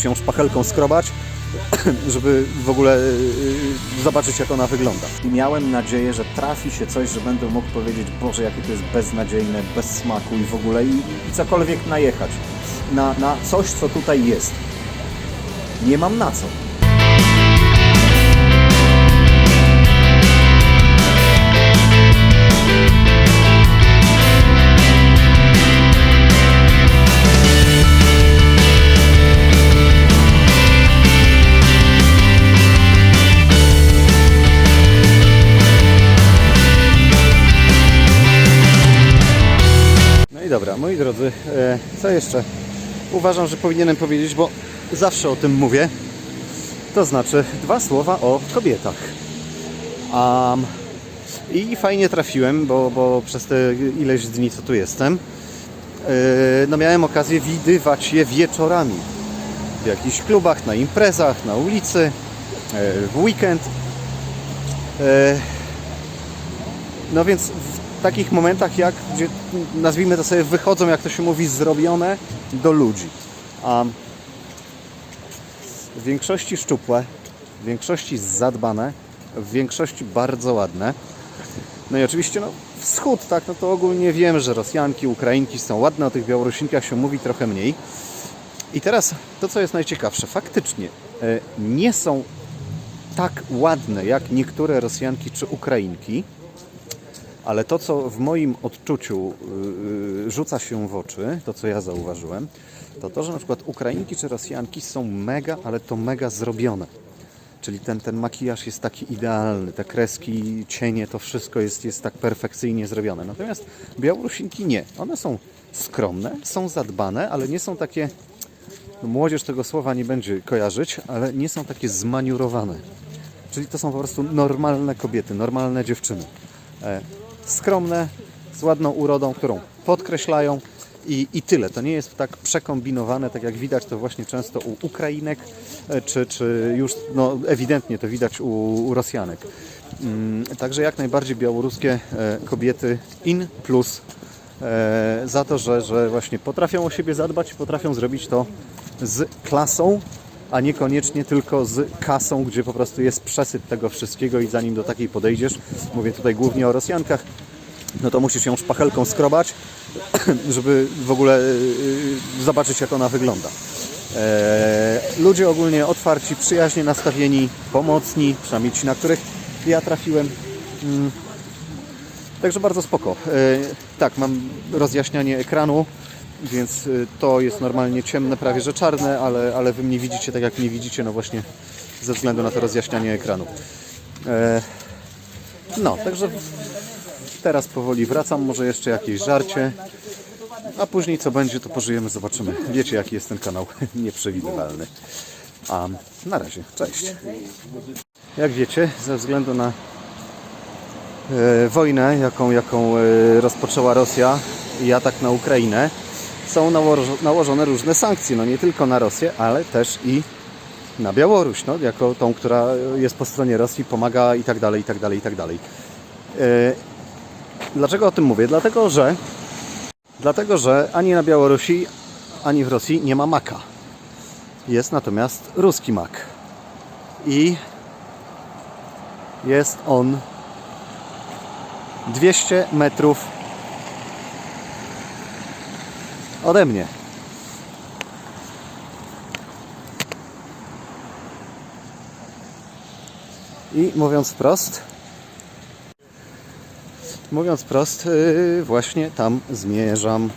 musisz ją szpachelką skrobać, żeby w ogóle yy, zobaczyć jak ona wygląda. I miałem nadzieję, że trafi się coś, że będę mógł powiedzieć, Boże, jakie to jest beznadziejne, bez smaku i w ogóle i, i cokolwiek najechać na, na coś, co tutaj jest. Nie mam na co. drodzy, e, co jeszcze uważam, że powinienem powiedzieć, bo zawsze o tym mówię, to znaczy dwa słowa o kobietach. Um, I fajnie trafiłem, bo, bo przez te ileś dni, co tu jestem, e, no miałem okazję widywać je wieczorami. W jakichś klubach, na imprezach, na ulicy, e, w weekend. No więc takich momentach, jak gdzie nazwijmy to sobie, wychodzą, jak to się mówi, zrobione do ludzi. A w większości szczupłe, w większości zadbane, w większości bardzo ładne. No i oczywiście no, wschód, tak, no to ogólnie wiem, że Rosjanki, Ukrainki są ładne, o tych Białorusinkach się mówi trochę mniej. I teraz to, co jest najciekawsze, faktycznie e, nie są tak ładne jak niektóre Rosjanki czy Ukrainki, ale to, co w moim odczuciu yy, rzuca się w oczy, to co ja zauważyłem, to to, że na przykład Ukrainki czy Rosjanki są mega, ale to mega zrobione. Czyli ten, ten makijaż jest taki idealny, te kreski, cienie, to wszystko jest, jest tak perfekcyjnie zrobione. Natomiast Białorusinki nie. One są skromne, są zadbane, ale nie są takie, no młodzież tego słowa nie będzie kojarzyć, ale nie są takie zmaniurowane. Czyli to są po prostu normalne kobiety, normalne dziewczyny. Skromne, z ładną urodą, którą podkreślają i, i tyle. To nie jest tak przekombinowane, tak jak widać to właśnie często u Ukrainek, e, czy, czy już no, ewidentnie to widać u, u Rosjanek. Mm, Także jak najbardziej białoruskie e, kobiety in plus e, za to, że, że właśnie potrafią o siebie zadbać, potrafią zrobić to z klasą, a niekoniecznie tylko z kasą, gdzie po prostu jest przesyt tego wszystkiego i zanim do takiej podejdziesz, mówię tutaj głównie o Rosjankach, no to musisz ją szpachelką skrobać, żeby w ogóle yy, zobaczyć jak ona wygląda. Eee, ludzie ogólnie otwarci, przyjaźnie nastawieni, pomocni, przynajmniej ci, na których ja trafiłem. Mm. Także bardzo spoko. E, tak, mam rozjaśnianie ekranu, więc y, to jest normalnie ciemne, prawie że czarne, ale, ale wy mnie widzicie tak jak mnie widzicie, no właśnie ze względu na to rozjaśnianie ekranu. E, no, także teraz powoli wracam, może jeszcze jakieś żarcie, a później co będzie, to pożyjemy, zobaczymy. Wiecie jaki jest ten kanał, nieprzewidywalny. A na razie, cześć. Jak wiecie, ze względu na e, wojnę, jaką, jaką e, rozpoczęła Rosja i atak na Ukrainę, są nałożo- nałożone różne sankcje, no nie tylko na Rosję, ale też i na Białoruś, no, jako tą, która jest po stronie Rosji, pomaga i tak dalej, i tak dalej, i tak dalej. E, Dlaczego o tym mówię? Dlatego, że dlatego, że ani na Białorusi, ani w Rosji nie ma maka. Jest natomiast ruski mak. I jest on 200 metrów ode mnie. I mówiąc wprost, mówiąc wprost, yy, właśnie tam zmierzam.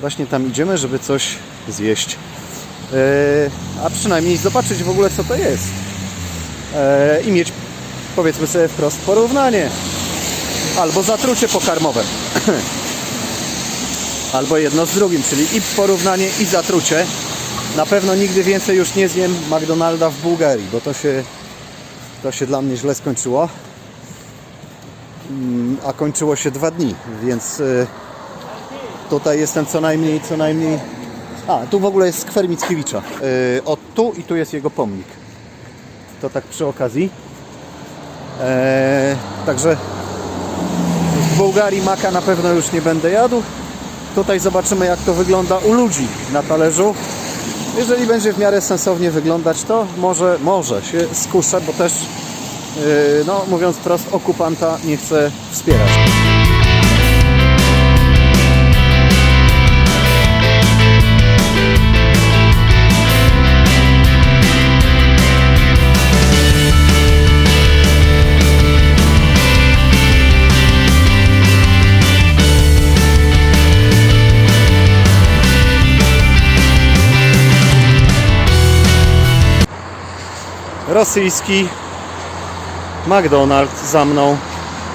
Właśnie tam idziemy, żeby coś zjeść. Yy, a przynajmniej zobaczyć w ogóle co to jest. Yy, I mieć powiedzmy sobie wprost porównanie. Albo zatrucie pokarmowe. Albo jedno z drugim, czyli i porównanie i zatrucie. Na pewno nigdy więcej już nie zjem McDonalda w Bułgarii, bo to się, to się dla mnie źle skończyło. Mm, A kończyło się dwa dni, więc y, tutaj jestem co najmniej, co najmniej... A, tu w ogóle jest skwer Mickiewicza. Y, O tu i tu jest jego pomnik. To tak przy okazji. Eee, także w Bułgarii maka na pewno już nie będę jadł. Tutaj zobaczymy jak to wygląda u ludzi na talerzu. Jeżeli będzie w miarę sensownie wyglądać, to może, może się skuszę, bo też, yy, no mówiąc wprost, okupanta nie chcę wspierać. Rosyjski McDonald's za mną,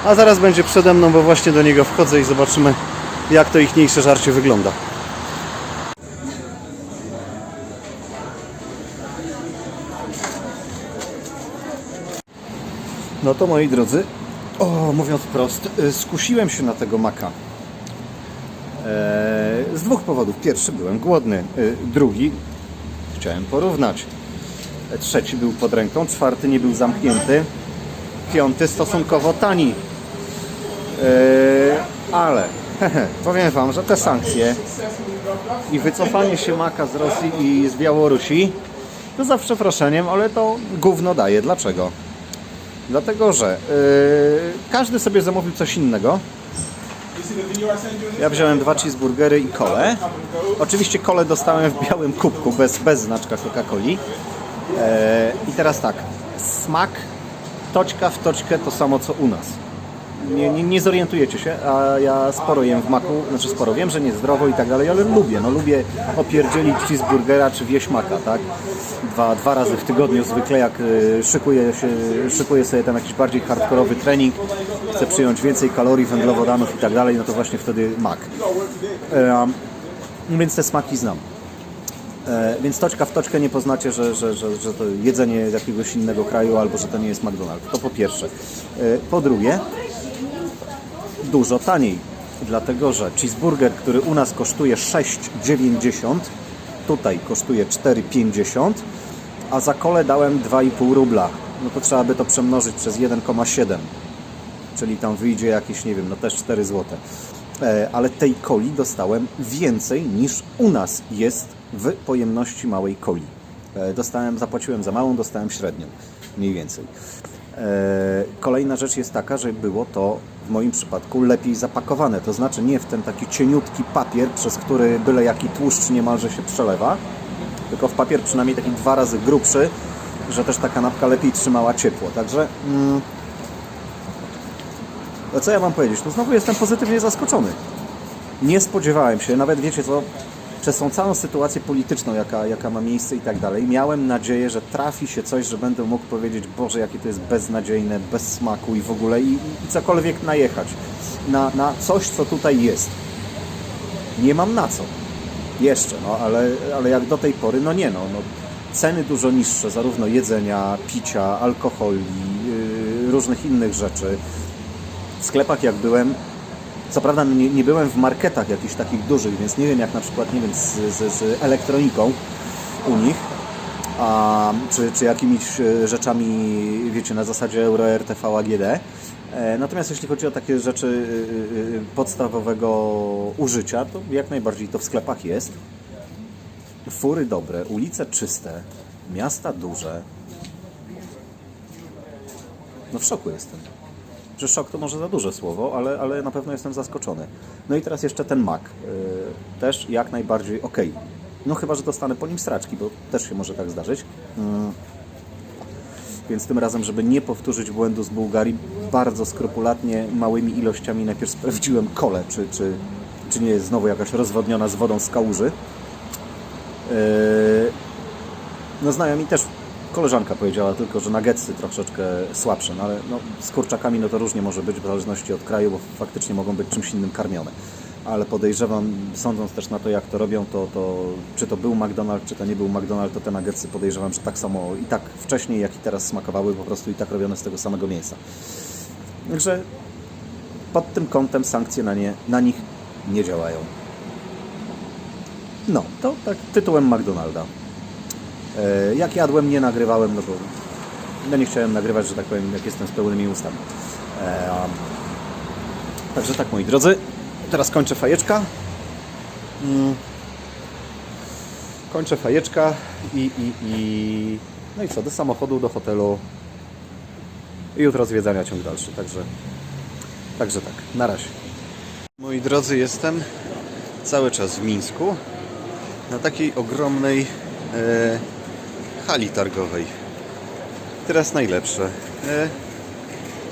a zaraz będzie przede mną, bo właśnie do niego wchodzę i zobaczymy jak to ichniejsze żarcie wygląda. No to moi drodzy, o, mówiąc wprost, y, skusiłem się na tego maka. Eee, z dwóch powodów. Pierwszy, byłem głodny. Y, Drugi, chciałem porównać. Trzeci był pod ręką, czwarty nie był zamknięty, piąty stosunkowo tani. Yy, ale powiem Wam, że te sankcje i wycofanie się maka z Rosji i z Białorusi to za przeproszeniem, ale to gówno daje. Dlaczego? Dlatego, że yy, każdy sobie zamówił coś innego. Ja wziąłem dwa cheeseburgery i kole. Oczywiście kole dostałem w białym kubku, bez, bez znaczka Coca-Coli. E, I teraz tak, smak toczka w toczkę to samo co u nas. Nie, nie, nie zorientujecie się, a ja sporo jem w maku, znaczy sporo, wiem, że niezdrowo i tak dalej, ale lubię, no lubię opierdzielić cheeseburgera czy wieśmaka, tak? Dwa, dwa razy w tygodniu zwykle jak y, szykuję, się, szykuję sobie ten jakiś bardziej hardkorowy trening, chcę przyjąć więcej kalorii, węglowodanów i tak dalej, no to właśnie wtedy mak. E, więc te smaki znam. E, Więc toczka w toczkę nie poznacie, że, że, że, że to jedzenie jakiegoś innego kraju albo że to nie jest McDonald's. To po pierwsze. E, Po drugie, dużo taniej. Dlatego, że cheeseburger, który u nas kosztuje 6,90, tutaj kosztuje 4,50, a za kole dałem 2,5 rubla. No to trzeba by to przemnożyć przez 1,7 czyli tam wyjdzie jakieś, nie wiem, no też 4 zł. E, Ale tej coli dostałem więcej niż u nas jest w pojemności małej coli. E, Dostałem, zapłaciłem za małą, dostałem średnią, mniej więcej. E, Kolejna rzecz jest taka, że było to w moim przypadku lepiej zapakowane, to znaczy nie w ten taki cieniutki papier, przez który byle jaki tłuszcz niemalże się przelewa, tylko w papier przynajmniej taki dwa razy grubszy, że też ta kanapka lepiej trzymała ciepło. Także mm, co ja mam powiedzieć? No znowu jestem pozytywnie zaskoczony. Nie spodziewałem się, nawet wiecie co, przez tą całą sytuację polityczną, jaka, jaka ma miejsce i tak dalej, miałem nadzieję, że trafi się coś, że będę mógł powiedzieć, Boże, jakie to jest beznadziejne, bez smaku i w ogóle i, i cokolwiek najechać na, na coś, co tutaj jest. Nie mam na co. Jeszcze, no ale, ale jak do tej pory, no nie no, no ceny dużo niższe, zarówno jedzenia, picia, alkoholi, yy, różnych innych rzeczy. W sklepach jak byłem, co prawda nie, nie byłem w marketach jakichś takich dużych, więc nie wiem jak na przykład, nie wiem, z, z, z elektroniką u nich, a, czy, czy jakimiś e, rzeczami, wiecie, na zasadzie Euro RTV AGD. E, Natomiast jeśli chodzi o takie rzeczy y, podstawowego użycia, to jak najbardziej to w sklepach jest. Fury dobre, ulice czyste, miasta duże. No w szoku jestem. Że szok to może za duże słowo, ale, ale na pewno jestem zaskoczony. No i teraz jeszcze ten Mac. Yy, też jak najbardziej ok. No chyba, że dostanę po nim straczki, bo też się może tak zdarzyć. Yy. Więc tym razem, żeby nie powtórzyć błędu z Bułgarii, bardzo skrupulatnie, małymi ilościami najpierw sprawdziłem kole, czy, czy, czy nie jest znowu jakaś rozwodniona z wodą z kałuży. Yy, no znajomi też, koleżanka powiedziała tylko, że nuggetsy troszeczkę słabsze, no ale no, z kurczakami no to różnie może być w zależności od kraju, bo faktycznie mogą być czymś innym karmione. Ale podejrzewam, sądząc też na to, jak to robią, to, to czy to był McDonald's, czy to nie był McDonald's, to te nuggetsy podejrzewam, że tak samo i tak wcześniej, jak i teraz smakowały, po prostu i tak robione z tego samego mięsa. Także pod tym kątem sankcje na, nie, na nich nie działają. No, to tak tytułem McDonalda. E, Jak jadłem, nie nagrywałem, no bo ja nie chciałem nagrywać, że tak powiem, jak jestem z pełnymi ustami. E, Także tak, moi drodzy, teraz kończę fajeczka. Mm. Kończę fajeczka i, i, i... No i co, do samochodu, do hotelu. I jutro zwiedzania ciąg dalszy, także... Także tak, na razie. Moi drodzy, jestem cały czas w Mińsku na takiej ogromnej e, hali targowej. Teraz najlepsze. E,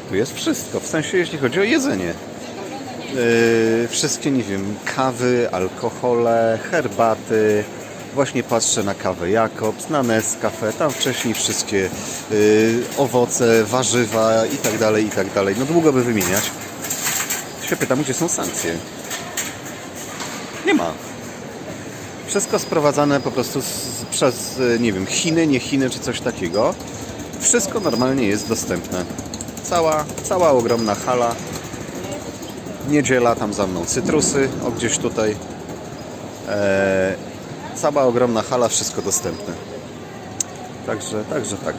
tu jest wszystko, w sensie jeśli chodzi o jedzenie. E, wszystkie, nie wiem, kawy, alkohole, herbaty. Właśnie patrzę na kawę Jakobs, na Nescafe, tam wcześniej wszystkie e, owoce, warzywa i tak dalej, i tak dalej. No długo by wymieniać. Się pytam, gdzie są sankcje. Nie ma. Wszystko sprowadzane po prostu z, przez, e, nie wiem, Chiny, nie Chiny czy coś takiego. Wszystko normalnie jest dostępne. Cała, cała ogromna hala. Niedziela, tam za mną cytrusy, o gdzieś tutaj. E, cała ogromna hala, wszystko dostępne. Także, także tak.